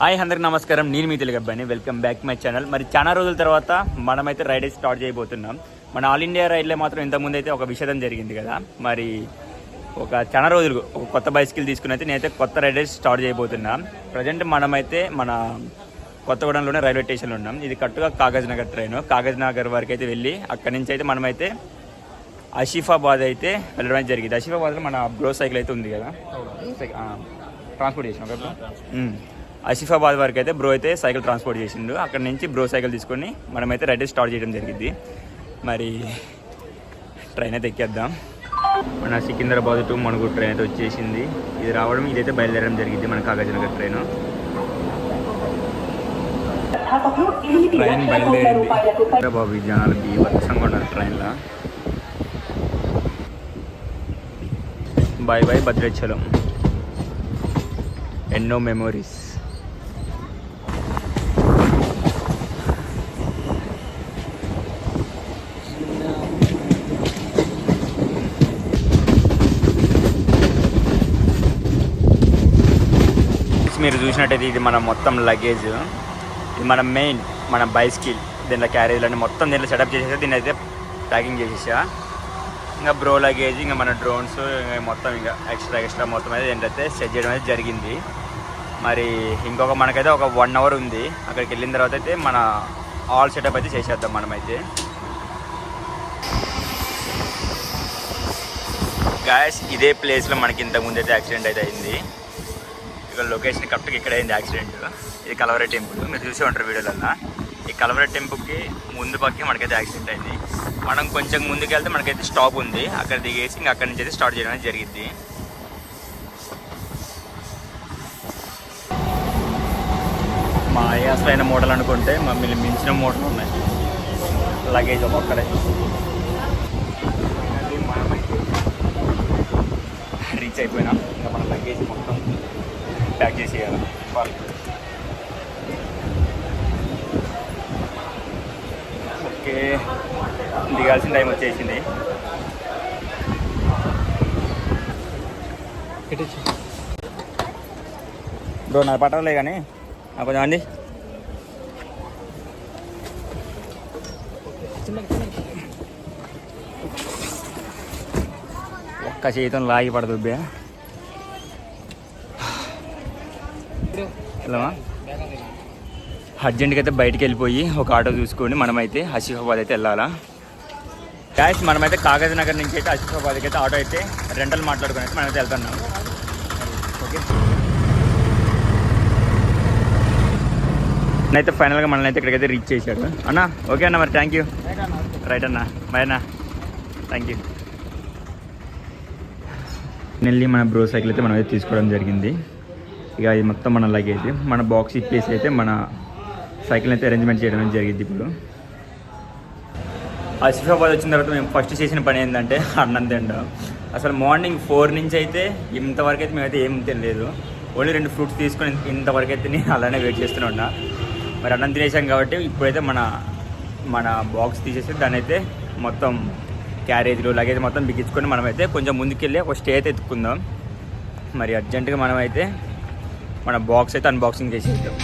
Hi అందరికి నమస్కారం. నేను మీ తెలుగు అబ్బాయిని. Welcome back my channel. మరి చాలా రోజుల తర్వాత మనమైతే రైడ్ స్టార్ట్ చేయబోతున్నాం. మన ఆల్ ఇండియా రైడ్లో మాత్రం ఇంతకుముందు అయితే ఒక విషయం జరిగింది కదా. మరి ఒక చాలా రోజులు ఒక కొత్త బైసికల్ తీసుకుని అయితే నేనైతే కొత్త రైడర్స్ స్టార్ట్ చేయబోతున్నాం. ప్రజెంట్ మనమైతే మన కొత్తగూడెంలోనే రైల్వే స్టేషన్లో ఉన్నాం. ఇది కట్టుగా కాగజ్ నగర్ ట్రైన్. కాగజ్ నగర్ వరకు అయితే వెళ్ళి అక్కడి నుంచి అయితే మనమైతే ఆసిఫాబాద్ అయితే వెళ్ళడం జరిగింది. ఆసిఫాబాద్లో మన బ్రో సైకిల్ అయితే ఉంది కదా. ట్రాన్స్పోర్ట్ చేసినాం. ఆసిఫాబాద్ వరకు అయితే బ్రో అయితే సైకిల్ ట్రాన్స్పోర్ట్ చేసిండు. అక్కడ నుంచి బ్రో సైకిల్ తీసుకొని మనమైతే రైడ్ స్టార్ట్ చేయడం జరిగింది. మరి ట్రైన్ అయితే ఎక్కేద్దాం. మన సికింద్రాబాద్ టు మణుగూరు ట్రైన్ అయితే వచ్చేసింది. ఇది రావడం ఇదైతే బయలుదేరడం జరిగింది మన కాగజ్నగర్ ట్రైన్. ట్రైన్ బయలుదేరింది. బాబు జనాలు బీభత్సంగా ఉన్నారు ట్రైన్లో. Bye bye Bhadrachalam. ఎన్నో మెమోరీస్. మీరు చూసినట్టయితే ఇది మన మొత్తం లగేజ్ ఇది మన మెయిన్ మన బైస్కిల్ దీంట్లో క్యారేజ్లన్నీ మొత్తం దీంట్లో సెటప్ చేసేసి దీన్ని అయితే ప్యాకింగ్ చేసేసా. ఇంకా బ్రో లగేజ్ ఇంకా మన డ్రోన్స్ మొత్తం ఇంకా ఎక్స్ట్రా ఎక్స్ట్రా మొత్తం అయితే ఏంటంటే సెట్ చేయడం అయితే జరిగింది. మరి ఇంకొక మనకైతే ఒక వన్ అవర్ ఉంది. అక్కడికి వెళ్ళిన తర్వాత అయితే మన ఆల్ సెటప్ అయితే చేసేద్దాం మనమైతే. గాయస్ ఇదే ప్లేస్లో మనకి ఇంతకు ముందు అయితే యాక్సిడెంట్ అయితే అయింది. ఇక లొకేషన్ కరెక్ట్గా ఇక్కడ అయింది యాక్సిడెంట్ ఇది కలవర టెంపుల్ మీరు చూసే ఉంటారు వీడియోలల్లా. ఈ కలవర టెంపుల్కి ముందు పక్కకి మనకైతే యాక్సిడెంట్ అయింది. మనం కొంచెం ముందుకు వెళ్తే మనకైతే స్టాప్ ఉంది. అక్కడ దిగేసి ఇంకా అక్కడి నుంచి అయితే స్టార్ట్ చేయడం జరిగింది మా అసలైన మోడల్ అనుకుంటే మమ్మల్ని మించిన మోడల్ ఉన్నాయి. లగేజ్ ఒక్కడే. రీచ్ అయిపోయినా. ఇంకా మన లగేజ్ మొత్తం ప్యాక్ చేసేయాలి ఓకే. దిగాల్సిన టైం వచ్చేసింది. బ్రో నా పట్టలే కానీ. నాకు కొంచెం అండి ఒక్క చేతితో లాగి పడదు వెళ్ళమా అర్జెంట్గా అయితే బయటికి వెళ్ళిపోయి ఒక ఆటో చూసుకొని మనమైతే ఆసిఫాబాద్ అయితే వెళ్ళాలా? గాయస్ మనమైతే కాగజ్ నగర్ నుంచి అయితే ఆసిఫాబాద్కి అయితే ఆటో అయితే రెంటల్ మాట్లాడుకుని అయితే మనమైతే వెళ్తున్నాం. ఓకే అయితే ఫైనల్గా మనల్ని అయితే ఇక్కడికైతే రీచ్ చేశాడు. అన్న ఓకే అన్న మరి థ్యాంక్ యూ రైట్ అన్న బాయ్ అన్న. థ్యాంక్ యూ నెల్లి మన బ్రో సైకిల్ అయితే మనం అయితే తీసుకోవడం జరిగింది. ఇక ఇది మొత్తం మన లగేజ్ మన బాక్స్ ఇప్పేసి అయితే మన సైకిల్ అయితే అరేంజ్మెంట్ చేయడం జరిగింది ఇప్పుడు. ఆసిఫాబాద్ వచ్చిన తర్వాత మేము ఫస్ట్ చేసిన పని ఏంటంటే అన్నం తినడం. అసలు మార్నింగ్ ఫోర్ నుంచి అయితే ఇంతవరకు అయితే మేమైతే ఏం తినలేదు. ఓన్లీ రెండు ఫ్రూట్స్ తీసుకొని ఇంతవరకు అయితే నేను అలానే వెయిట్ చేస్తూనే ఉన్నా. మరి అన్నం తినేసాం కాబట్టి ఇప్పుడైతే మన మన బాక్స్ తీసేసి దాని అయితే మొత్తం క్యారేజ్లు లగేజ్ మొత్తం బిగించుకొని మనమైతే కొంచెం ముందుకెళ్ళి ఒక స్టే అయితే ఎత్తుకుందాం. మరి అర్జెంటుగా మనమైతే మన బాక్స్ అయితే అన్బాక్సింగ్ చేసేద్దాం.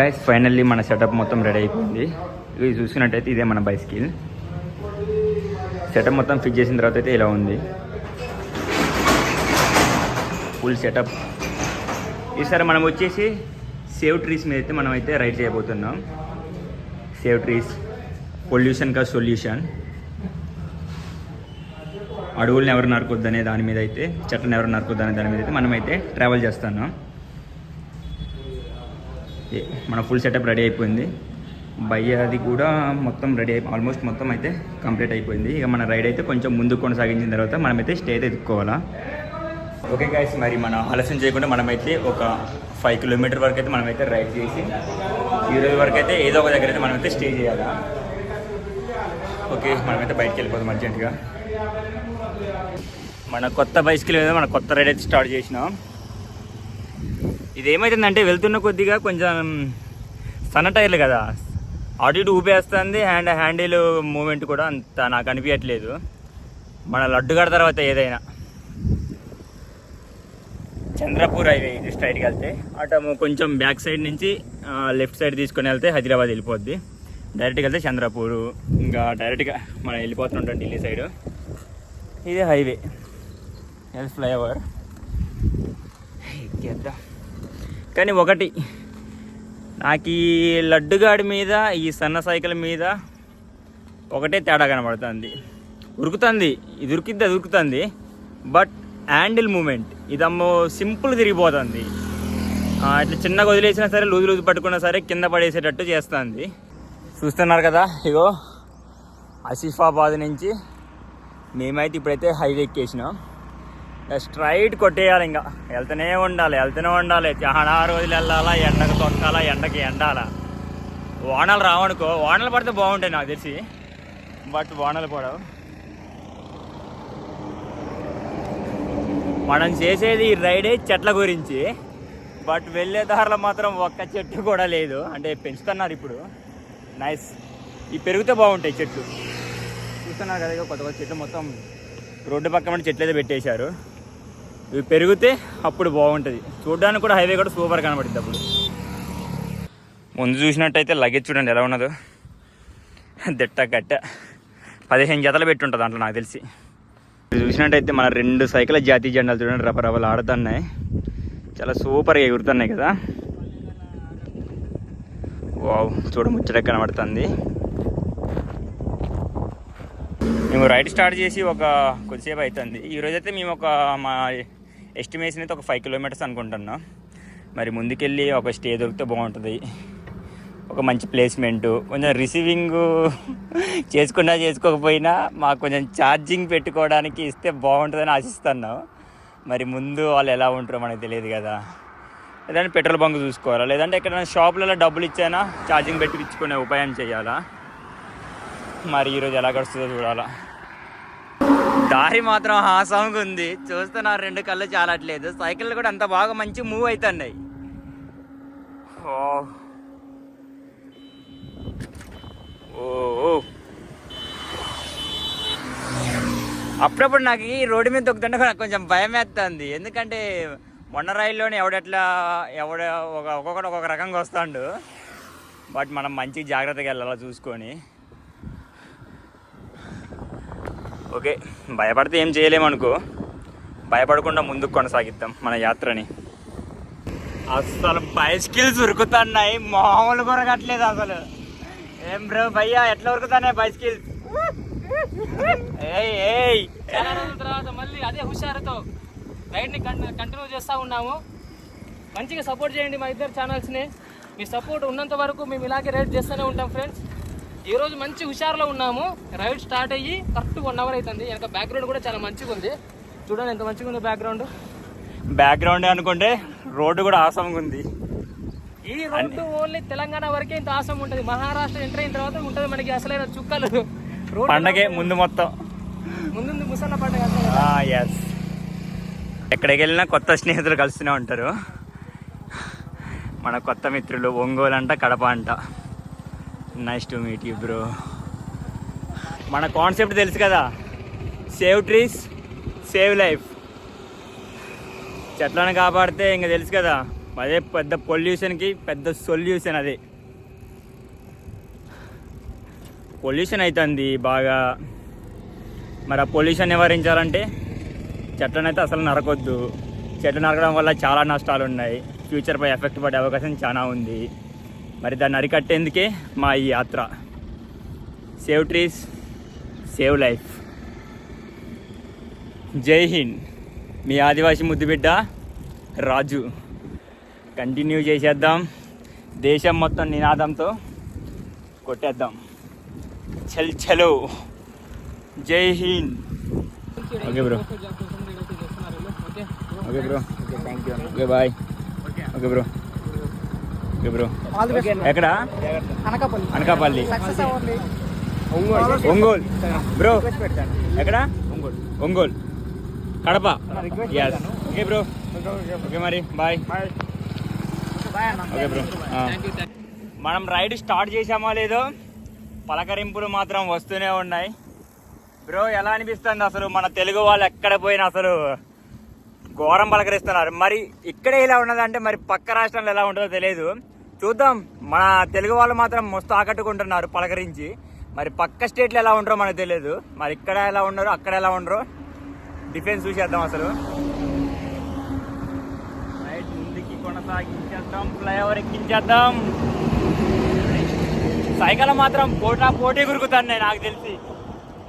గైస్ ఫైనల్లీ మన సెటప్ మొత్తం రెడీ అయిపోయింది. ఇది చూసుకున్నట్టయితే ఇదే మన బైస్కిల్ సెటప్ మొత్తం ఫిట్ చేసిన తర్వాత అయితే ఇలా ఉంది. ఫుల్ సెటప్ ఈసారి మనం వచ్చేసి సేవ్ ట్రీస్ మీద అయితే మనం అయితే రైడ్ చేయబోతున్నాం. సేవ్ ట్రీస్ పొల్యూషన్ కా సొల్యూషన్ అడవుల్ని ఎవరు నరకొద్దనే దాని మీద అయితే చెట్లను ఎవరు నరకొద్దనే దాని మీద అయితే మనమైతే ట్రావెల్ చేస్తున్నాం. మన ఫుల్ సెటప్ రెడీ అయిపోయింది. బయ్యాది కూడా మొత్తం రెడీ అయిపో ఆల్మోస్ట్ మొత్తం అయితే కంప్లీట్ అయిపోయింది. ఇక మన రైడ్ అయితే కొంచెం ముందుకు కొనసాగించిన తర్వాత మనమైతే స్టే అయితే ఎత్తుకోవాలా. ఓకే గైస్ మరి మన ఆలస్యం చేయకుండా మనమైతే ఒక ఫైవ్ కిలోమీటర్ వరకు అయితే మనమైతే రైడ్ చేసి ఈ రోజు వరకు అయితే ఏదో ఒక దగ్గర అయితే మనమైతే స్టే చేయాలా. ఓకే మనమైతే బయటకు వెళ్ళిపోతాం అర్జెంటుగా మన కొత్త బైస్కిల్ మీద మన కొత్త రైడ్ అయితే స్టార్ట్ చేసినాం. ఇది ఏమవుతుందంటే వెళ్తున్న కొద్దిగా కొంచెం సన్న టైర్లు కదా. అటు ఇటు ఊపేస్తుంది అండ్ హ్యాండిల్ మూమెంట్ కూడా అంత నాకు అనిపించట్లేదు మన లడ్డు కడ తర్వాత ఏదైనా. చంద్రపూర్ హైవే ఇది స్ట్రైట్కి వెళ్తే అటు కొంచెం బ్యాక్ సైడ్ నుంచి లెఫ్ట్ సైడ్ తీసుకొని వెళ్తే హైదరాబాద్ వెళ్ళిపోద్ది. డైరెక్ట్గా వెళ్తే చంద్రపూర్ ఇంకా డైరెక్ట్గా మనం వెళ్ళిపోతుంటాం ఢిల్లీ సైడు. ఇది హైవే. ఎల్ ఫ్లైఓవర్ ఎక్కేద్దాం కానీ ఒకటి నాకు ఈ లడ్డుగాడి మీద ఈ సన్న సైకిల్ మీద ఒకటే తేడా కనబడుతుంది. ఉరుకుతుంది ఇది ఉరికిద్ది అది ఉరుకుతుంది బట్ హ్యాండిల్ మూమెంట్ ఇదమ్మో సింపుల్ తిరిగిపోతుంది. ఇట్లా చిన్నగా వదిలేసినా సరే లూజు లూజు పట్టుకున్నా సరే కింద పడేసేటట్టు చేస్తుంది. చూస్తున్నారు కదా ఇగో ఆసిఫాబాద్ నుంచి మేమైతే ఇప్పుడైతే హైవే ఎక్కేసినాం. స్ట్రైట్ కొట్టేయాలి ఇంకా. వెళ్తూనే ఉండాలి వెళ్తూనే ఉండాలి. చాలా రోజులు వెళ్ళాలా ఎండకు తొక్కాలా ఎండకి ఎండాలా. వానలు రావనుకో వానలు పడితే బాగుంటాయి నాకు తెలిసి. బట్ వానలు పడవు. మనం చేసేది ఈ రైడే చెట్ల గురించి. బట్ వెళ్ళే దారిలో మాత్రం ఒక్క చెట్టు కూడా లేదు. అంటే పెంచుతున్నారు ఇప్పుడు. నైస్ ఈ పెరిగితే బాగుంటాయి చెట్లు. చూస్తున్నారు కదా కొత్త కొత్త చెట్లు మొత్తం రోడ్డు పక్కన చెట్లు అయితే పెట్టేశారు. ఇవి పెరిగితే అప్పుడు బాగుంటుంది. చూడడానికి కూడా హైవే కూడా సూపర్ కనబడుతుంది అప్పుడు. ముందు చూసినట్టయితే లగేజ్ చూడండి ఎలా ఉన్నదో. దిట్ట గట్ట పదిహేను జతలు పెట్టుంటుంది దాంట్లో నాకు తెలిసి. ఇది చూసినట్టయితే మన రెండు సైకిల్ జాతీయ జెండాలు చూడండి రపరపలు ఆడుతున్నాయి. చాలా సూపర్గా ఎగురుతున్నాయి కదా. వావ్ చూడ ముచ్చట కనబడుతుంది. మేము రైడ్ స్టార్ట్ చేసి ఒక కొద్దిసేపు అవుతుంది. ఈరోజైతే మేము ఒక మా ఎస్టిమేషన్ అయితే ఒక ఫైవ్ కిలోమీటర్స్ అనుకుంటున్నాం. మరి ముందుకెళ్ళి ఒక స్టే దొరికితే బాగుంటుంది. ఒక మంచి ప్లేస్మెంట్ కొంచెం రిసీవింగ్ చేసుకున్నా చేసుకోకపోయినా మాకు కొంచెం ఛార్జింగ్ పెట్టుకోవడానికి ఇస్తే బాగుంటుందని ఆశిస్తున్నాం. మరి ముందు వాళ్ళు ఎలా ఉంటారో మనకు తెలియదు కదా. లేదంటే పెట్రోల్ బంక్ చూసుకోవాలా? లేదంటే ఎక్కడైనా షాపులలో డబ్బులు ఇచ్చానా? ఛార్జింగ్ పెట్టించుకునే ఉపాయం చేయాలా? మరి ఈరోజు ఎలా గడుస్తుందో చూడాలా? దారి మాత్రం హాసంగా ఉంది. చూస్తున్నా రెండు కళ్ళు చాలట్లేదు. సైకిల్ కూడా అంత బాగా మంచి మూవ్ అవుతున్నాయి ఓ. అప్పుడప్పుడు నాకు ఈ రోడ్డు మీద తొక్కుతుంటే నాకు కొంచెం భయం వేస్తుంది. ఎందుకంటే మొన్న రైల్లోనే ఎవడెట్లా ఎవడ ఒక ఒక్కొక్కడు ఒక్కొక్క రకంగా వస్తాడు. బట్ మనం మంచి జాగ్రత్తగా వెళ్ళాలా చూసుకొని. ఓకే భయపడితే ఏం చేయలేమనుకో భయపడకుండా ముందుకు కొనసాగిద్దాం మన యాత్రని. అసలు బైస్కిల్స్ ఉరుకుతున్నాయి మామూలు కొరగట్లేదు అసలు. ఏం బ్రో భయ్యా ఎట్లా ఉరుకుతున్నాయి బైస్కిల్స్ ఏయ్ ఏయ్. తర్వాత మళ్ళీ అదే హుషారుతో రైడ్ని కంటిన్యూ చేస్తూ ఉన్నాము. మంచిగా సపోర్ట్ చేయండి మా ఇద్దరు ఛానల్స్ని మీ సపోర్ట్ ఉన్నంత వరకు మేము ఇలాగే రైడ్ చేస్తూనే ఉంటాం ఫ్రెండ్స్ ఈ రోజు మంచి హుషారులో ఉన్నాము. రైడ్ స్టార్ట్ అయ్యి కరెక్ట్ వన్ అవర్ అవుతుంది. వెనక బ్యాక్గ్రౌండ్ కూడా చాలా మంచిగా ఉంది. చూడండి ఎంత మంచిగా ఉంది బ్యాక్గ్రౌండ్ బ్యాక్గ్రౌండ్ అనుకుంటే రోడ్డు కూడా ఆసంగా ఉంది. ఈ రోడ్డు ఓన్లీ తెలంగాణ వరకే ఇంత ఆసం ఉంటుంది. మహారాష్ట్ర ఎంటర్ అయిన తర్వాత ఉంటుంది మనకి అసలైన చుక్కలు. పండగే ముందు మొత్తం. ముందుంది ముసళ్ళ పండుగ. ఎస్ ఎక్కడికి వెళ్ళినా కొత్త స్నేహితులు కలుస్తూనే ఉంటారు. మన కొత్త మిత్రులు ఒంగోలు అంట కడప అంట. Nice to meet you bro మన కాన్సెప్ట్ తెలుసు కదా? సేవ్ ట్రీస్ సేవ్ లైఫ్ చెట్లను కాపాడితే ఇంకా తెలుసు కదా? అదే పెద్ద పొల్యూషన్కి పెద్ద సొల్యూషన్ అదే. పొల్యూషన్ అవుతుంది బాగా. మరి ఆ పొల్యూషన్ నివారించాలంటే చెట్లను అయితే అసలు నరకొద్దు. చెట్లు నరకడం వల్ల చాలా నష్టాలు ఉన్నాయి ఫ్యూచర్పై ఎఫెక్ట్ పడే అవకాశం చాలా ఉంది. మరి దాన్ని అరికట్టేందుకే మా ఈ యాత్ర. సేవ్ ట్రీస్ సేవ్ లైఫ్ జై హింద్. మీ ఆదివాసి ముద్దుబిడ్డ రాజు. కంటిన్యూ చేసేద్దాం. దేశం మొత్తం నినాదంతో కొట్టేద్దాం. చల్ చలో. Jai Hind. Okay bro. Okay okay bro. Thank you okay. Bye okay bro. Okay bro. ఎక్కడ? అనకాపల్లి. అనకాపల్లి. ఒంగోలు. బ్రో. ఎక్కడ? Ongole. Kadapa. Yes okay bro. Okay మరి. బాయ్. Okay bro. మనం రైడ్ స్టార్ట్ చేసామో లేదో పలకరింపులు మాత్రం వస్తూనే ఉన్నాయి. బ్రో ఎలా అనిపిస్తుంది అసలు మన తెలుగు వాళ్ళు ఎక్కడ పోయినా అసలు ఘోరం పలకరిస్తున్నారు. మరి ఇక్కడే ఇలా ఉన్నదంటే మరి పక్క రాష్ట్రంలో ఎలా ఉంటుందో తెలియదు. చూద్దాం. మన తెలుగు వాళ్ళు మాత్రం మస్తు ఆకట్టుకుంటున్నారు పలకరించి. మరి పక్క స్టేట్లో ఎలా ఉండరో మనకు తెలియదు. మరి ఇక్కడ ఎలా ఉండరు అక్కడ ఎలా ఉండరు డిఫెన్స్ చూసేద్దాం అసలు. రైట్ ముందుకి కొనసాగించేద్దాం ఫ్లైఓవర్ ఎక్కించేద్దాం. సైకిల్ మాత్రం పోటా పోటీ గురుకుతాను నేను నాకు తెలిసి.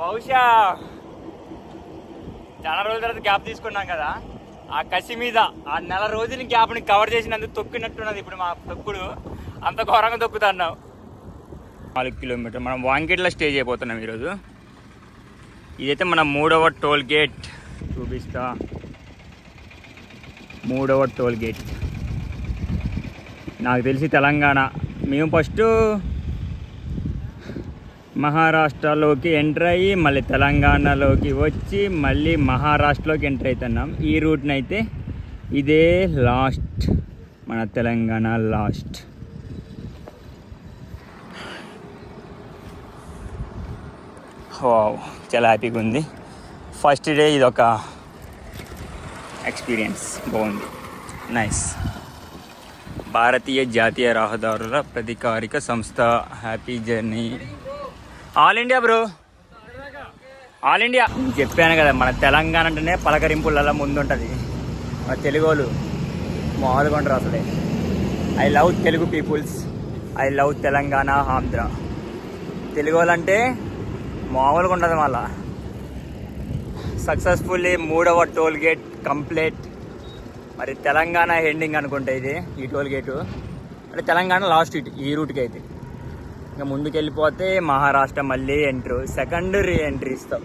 బహుశా చాలా రోజుల తర్వాత గ్యాప్ తీసుకున్నాం కదా. ఆ కసి మీద ఆ నెల రోజుల గ్యాప్ని కవర్ చేసినందుకు తొక్కినట్టున్నది ఇప్పుడు మా తొక్కుడు. అంత ఘోరంగా తొక్కుతున్నావు నాలుగు కిలోమీటర్. మనం వాంకిట్లో స్టే చేయబోతున్నాం ఈరోజు. ఇదైతే మన మూడవ టోల్ గేట్. చూపిస్తా. మూడవ టోల్ గేట్. నాకు తెలిసి తెలంగాణ. మేము ఫస్ట్ మహారాష్ట్రలోకి ఎంటర్ అయ్యి మళ్ళీ తెలంగాణలోకి వచ్చి మళ్ళీ మహారాష్ట్రలోకి ఎంటర్ అవుతున్నాం ఈ రూట్ని అయితే ఇదే లాస్ట్ మన తెలంగాణ లాస్ట్. వావ్ చాలా హ్యాపీగా ఉంది. ఫస్ట్ డే ఇది ఒక ఎక్స్పీరియన్స్ బాగుంది. నైస్ భారతీయ జాతీయ రహదారుల ప్రధికారిక సంస్థ happy journey. All India bro all India చెప్పాను కదా మన తెలంగాణ అంటేనే పలకరింపులలో ముందుంటుంది. మన తెలుగు వాళ్ళు మామూలుగా ఉంటారు అసలే. I love Telugu peoples I love Telangana Andhra. Telugu వాళ్ళంటే మామూలుగా ఉండదు మళ్ళా. సక్సెస్ఫుల్లీ మూడవ టోల్ గేట్ కంప్లీట్ మరి తెలంగాణ ఎండింగ్ అనుకుంటే ఇది ఈ టోల్ గేటు అంటే తెలంగాణ లాస్ట్ ఇటు ఈ రూట్కి అయితే. ఇంకా ముందుకెళ్ళిపోతే మహారాష్ట్ర మళ్ళీ ఎంట్రీ సెకండ్ రీ ఎంట్రీ ఇస్తాం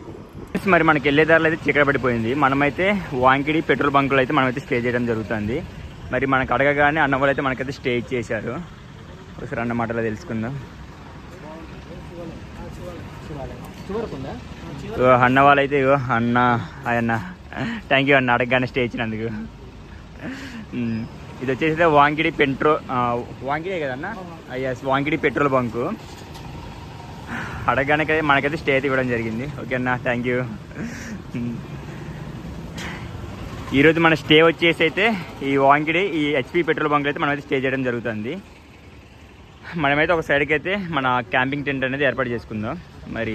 మరి మనకి వెళ్ళే దారిలో అయితే చీకట పడిపోయింది. మనమైతే వాంకిడి పెట్రోల్ బంకులో అయితే మనమైతే స్టే చేయడం జరుగుతుంది. మరి మనకు అడగగానే అన్న వాళ్ళు అయితే మనకైతే స్టే ఇచ్చేసారు ఒకసారి అన్న మాటలో తెలుసుకుందాం. ఇగో అన్న వాళ్ళైతే ఇగో అన్న అన్న థ్యాంక్ యూ అన్న అడగగానే స్టే ఇచ్చినందుకు. Hmm. ఇది వచ్చేసి వాంకిడి పెట్రో ఆ, వాంకిడే కదన్న? Yes Wankidi petrol bunk. అడగగానే మనకైతే స్టే అయితే ఇవ్వడం జరిగింది. ఓకే అన్న థ్యాంక్ యూ. ఈరోజు మన స్టే వచ్చేసి అయితే ఈ వాంకిడి ఈ హెచ్పి పెట్రోల్ బంక్లో అయితే మనమైతే స్టే చేయడం జరుగుతుంది. మనమైతే ఒక సైడ్కి అయితే మన క్యాంపింగ్ టెంట్ అనేది ఏర్పాటు చేసుకుందాం. మరి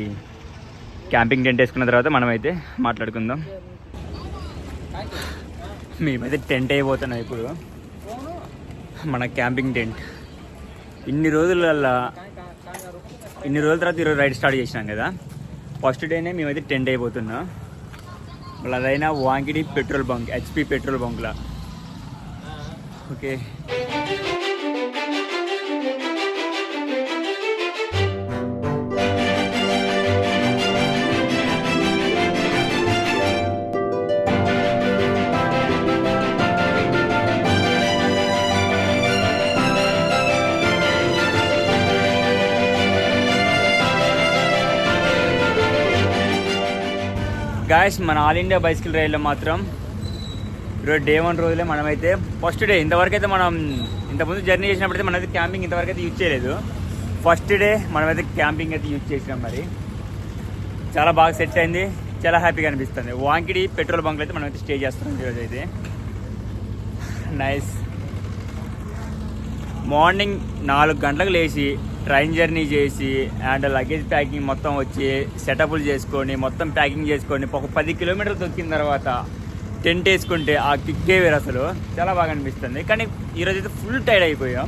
క్యాంపింగ్ టెంట్ వేసుకున్న తర్వాత మనమైతే మాట్లాడుకుందాం. మేమైతే టెంట్ అయిపోతున్నాం ఇప్పుడు. మన క్యాంపింగ్ టెంట్. ఇన్ని రోజులల్లా ఇన్ని రోజుల తర్వాత ఈరోజు రైడ్ స్టార్ట్ చేసినాం కదా. ఫస్ట్ డేనే మేమైతే టెంట్ అయిపోతున్నాం. మళ్ళీ అదైనా Wankidi petrol bunk HP petrol బంక్లా. Okay. Guys మన ఆల్ ఇండియా బైసికల్ రైల్లో మాత్రం ఈరోజు డే వన్ రోజులే మనమైతే ఫస్ట్ డే ఇంతవరకు అయితే మనం ఇంతకుముందు జర్నీ చేసినప్పుడైతే మనమైతే క్యాంపింగ్ ఇంతవరకు అయితే యూజ్ చేయలేదు. ఫస్ట్ డే మనమైతే క్యాంపింగ్ అయితే యూజ్ చేసినాం మరి. చాలా బాగా సెట్ అయింది. చాలా హ్యాపీగా అనిపిస్తుంది. వాంకిడి పెట్రోల్ బంక్లో అయితే మనమైతే స్టే చేస్తున్నాం ఈరోజు అయితే నైస్ మార్నింగ్ నాలుగు గంటలకు లేచి ట్రైన్ జర్నీ చేసి అండ్ లగేజ్ ప్యాకింగ్ మొత్తం వచ్చి సెటప్లు చేసుకొని మొత్తం ప్యాకింగ్ చేసుకొని ఒక పది కిలోమీటర్లు తొక్కిన తర్వాత టెంట్ వేసుకుంటే ఆ కిక్కే వేరు అసలు. చాలా బాగా అనిపిస్తుంది. కానీ ఈరోజు అయితే ఫుల్ టైర్డ్ అయిపోయాం.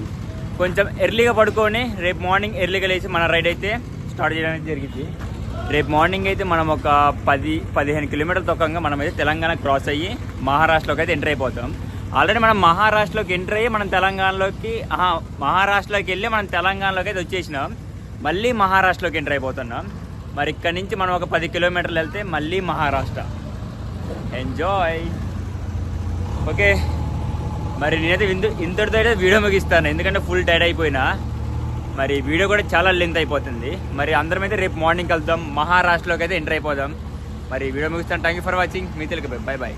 కొంచెం ఎర్లీగా పడుకొని రేపు మార్నింగ్ ఎర్లీగా లేచి మన రైడ్ అయితే స్టార్ట్ చేయడానికి జరిగింది. రేపు మార్నింగ్ అయితే మనం ఒక పది పదిహేను కిలోమీటర్ల తొక్కంగా మనం అయితే తెలంగాణ క్రాస్ అయ్యి మహారాష్ట్రలోకి అయితే ఎంటర్ అయిపోతాం. ఆల్రెడీ మనం మహారాష్ట్రలోకి ఎంటర్ అయ్యి మనం తెలంగాణలోకి మహారాష్ట్రలోకి వెళ్ళి మనం తెలంగాణలోకి అయితే వచ్చేసినాం. మళ్ళీ మహారాష్ట్రలోకి ఎంటర్ అయిపోతున్నాం. మరి ఇక్కడి నుంచి మనం ఒక పది కిలోమీటర్లు వెళ్తే మళ్ళీ మహారాష్ట్ర. ఎంజాయ్ ఓకే మరి నేనైతే ఇందు ఇంతటితో అయితే వీడియో ముగిస్తాను. ఎందుకంటే ఫుల్ టైర్డ్ అయిపోయినా. మరి వీడియో కూడా చాలా లెంత్ అయిపోతుంది. మరి అందరం అయితే రేపు మార్నింగ్ కలుద్దాం. మహారాష్ట్రలోకి అయితే ఎంటర్ అయిపోదాం. మరి వీడియో ముగిస్తాను. థ్యాంక్ యూ ఫర్ వాచింగ్ మీ తెలుగు బాయ్ బాయ్